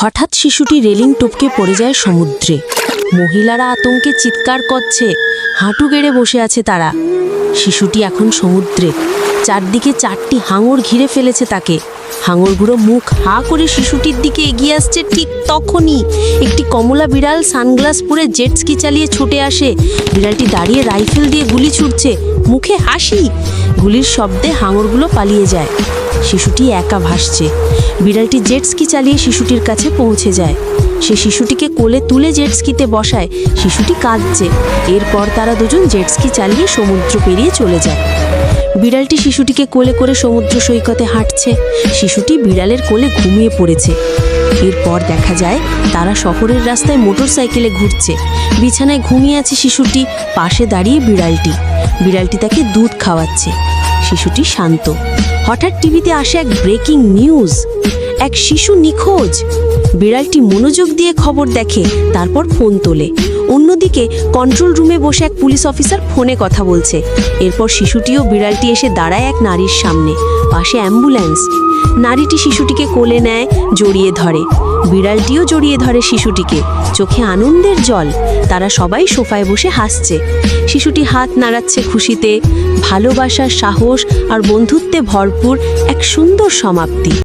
হঠাৎ শিশুটি রেলিং টপকে পড়ে যায় সমুদ্রে। মহিলারা আতঙ্কে চিৎকার করছে। হাঁটু গেড়ে বসে আছে তারা। শিশুটি এখন সমুদ্রে। চারদিকে চারটি হাঙর ঘিরে ফেলেছে তাকে। হাঙরগুলো মুখ হা করে শিশুটির দিকে এগিয়ে আসছে ঠিক তখনই। একটি কমলা বিড়াল সানগ্লাস পরে জেট স্কি চালিয়ে ছুটে আসে। বিড়ালটি দাঁড়িয়ে রাইফেল দিয়ে গুলি ছুটছে। মুখে হাসি। গুলির শব্দে হাঙরগুলো পালিয়ে যায়। শিশুটি একা ভাসছে। বিড়ালটি জেট স্কি চালিয়ে শিশুটির কাছে পৌঁছে যায়। সে শিশুটিকে কোলে তুলে জেট স্কিতে বসায়। শিশুটি কাঁদছে। এরপর তারা দুজন জেটস্কি চালিয়ে সমুদ্র পেরিয়ে চলে যায়। বিড়ালটি শিশুটিকে কোলে করে সমুদ্র সৈকতে হাঁটছে। শিশুটি বিড়ালের কোলে ঘুমিয়ে পড়েছে। এরপর দেখা যায়, তারা শহরের রাস্তায় মোটর সাইকেলে ঘুরছে। বিছানায় ঘুমিয়ে আছে শিশুটি, পাশে দাঁড়িয়ে বিড়ালটি। বিড়ালটি তাকে দুধ খাওয়াচ্ছে। শিশুটি শান্ত। হঠাৎ টিভিতে আসে এক ব্রেকিং নিউজ। এক শিশু নিখোঁজ। বিড়ালটি মনোযোগ দিয়ে খবর দেখে, তারপর ফোন তোলে। অন্যদিকে কন্ট্রোল রুমে বসে এক পুলিশ অফিসার ফোনে কথা বলছে। এরপর শিশুটিও বিড়ালটি এসে দাঁড়ায় এক নারীর সামনে। পাশে অ্যাম্বুলেন্স। নারীটি শিশুটিকে কোলে নেয়, জড়িয়ে ধরে। বিড়ালটিও জড়িয়ে ধরে শিশুটিকে। চোখে আনন্দের জল। তারা সবাই সোফায় বসে হাসছে। শিশুটি হাত নাড়াচ্ছে খুশিতে। ভালোবাসার সাহস আর বন্ধুত্বে ভরপুর এক সুন্দর সমাপ্তি।